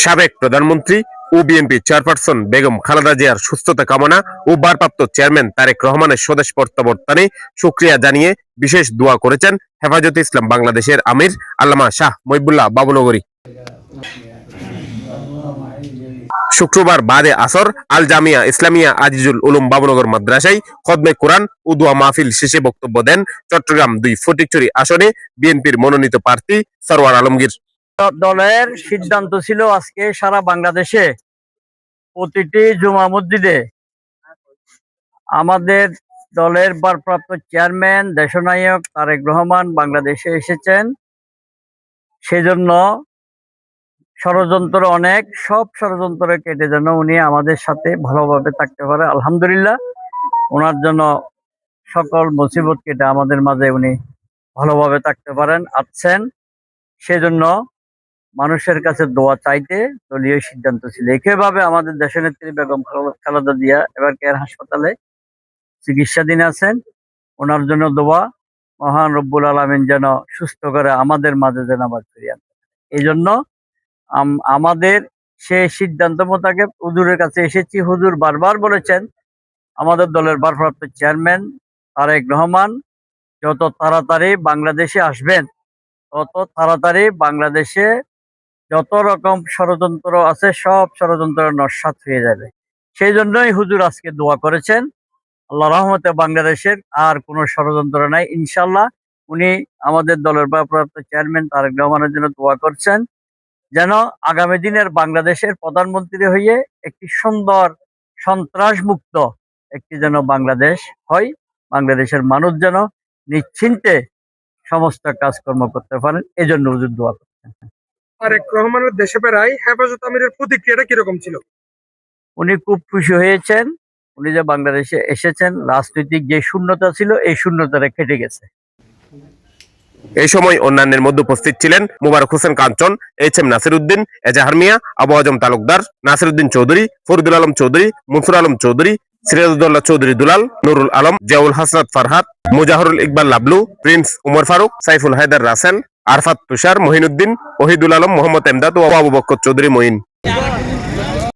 সাবেক প্রধানমন্ত্রী ও বিএনপি চেয়ারপারসন বেগম খালেদা জিয়ার সুস্থতা কামনা ও ভারপ্রাপ্ত চেয়ারম্যান তারেক রহমানের স্বদেশ প্রত্যাবর্তনে সুক্রিয়া জানিয়ে বিশেষ দোয়া করেছেন হেফাজতে ইসলাম বাংলাদেশের আমির আল্লামা শাহ মহিবুল্লাহ বাবুনগরী। শুক্রবার বাদে আসর আল জামিয়া ইসলামিয়া আজিজুল উলুম বাবুনগর মাদ্রাসায় খদমে কোরআন ও দোয়া মাহফিল শেষে বক্তব্য দেন চট্টগ্রাম দুই ফটিকছড়ি আসনে বিএনপির মনোনীত প্রার্থী সরওয়ার আলমগীর। দলের সিদ্ধান্ত ছিল আজকে সারা বাংলাদেশে প্রতিটি জুমা মসজিদে আমাদের দলের ভারপ্রাপ্ত চেয়ারম্যান, দেশনায়ক তারেক রহমান বাংলাদেশে এসেছেন। সেজন্য ষড়যন্ত্র অনেক, সব ষড়যন্ত্র কেটে যেন উনি আমাদের সাথে ভালোভাবে থাকতে পারে। আলহামদুলিল্লাহ, ওনার জন্য সকল মুসিবত কেটে আমাদের মাঝে উনি ভালোভাবে থাকতে পারেন, আছেন। সেজন্য মানুষের কাছে দোয়া চাইতে দলীয় সিদ্ধান্ত ছিল। একইভাবে আমাদের দেশের দেশনেত্রী বেগম খালেদা- জিয়া এবার কেয়ার হাসপাতালে চিকিৎসাধীন আছেন। ওনার জন্য দোয়া, মহান রব্বুল আলমিন যেন সুস্থ করে আমাদের মাঝে যেন আবার ফিরিয়ে আনতে এই জন্য আমাদের সে সিদ্ধান্ত মোতাবেক হুজুরের কাছে এসেছি। হুজুর বারবার বলেছেন, আমাদের দলের ভারপ্রাপ্ত চেয়ারম্যান তারেক রহমান, যত তাড়াতাড়ি বাংলাদেশে আসবেন, তত তাড়াতাড়ি বাংলাদেশে যত রকম ষড়যন্ত্র আছে, সব ষড়যন্ত্র নস্বাত হয়ে যাবে। সেই জন্যই হুজুর আজকে দোয়া করেছেন, আল্লাহ রহমতে বাংলাদেশের আর কোনো ষড়যন্ত্র নাই ইনশাল্লাহ উনি আমাদের দলের ভারপ্রাপ্ত চেয়ারম্যান তারেক রহমানের জন্য দোয়া করছেন। যেন আগামী দিনের বাংলাদেশের প্রধানমন্ত্রী হয়ে একটি সুন্দর সন্ত্রাস মুক্ত একটি যেন বাংলাদেশ হয় বাংলাদেশের মানুষ যেন নিশ্চিন্তে সমস্ত কাজকর্ম করতে পারেন এজন্য হুজুর দোয়া করছেন তারেক রহমানের দেশে বেড়াই হেফাজত আমিরের প্রতিক্রিয়াটা কীরকম ছিল? উনি খুব খুশি হয়েছেন উনি যে বাংলাদেশে এসেছেন রাজনৈতিক যে শূন্যতা ছিল এই শূন্যতাটা কেটে গেছে। এই সময় অন্যান্যের মধ্যে উপস্থিত ছিলেন Mubarak Hossain Kanchan, H M Nasir Uddin Ejahar Mia, Abu Azam Talukdar Nasir Uddin Chowdhury, Faridul Alam Chowdhury, Mansur Alam Chowdhury, Sirajuddaula Chowdhury Dulal, Nurul Alam, Ziaul Hasnat Farhat, Mujahrul Iqbal Lablu, Prince Umar Faruk, Saiful Haidar Rasel, Arafat Tushar, Mohinuddin, Ohidul Alam, Mohammad Emdad ও আবু বক্কর চৌধুরী মঈন।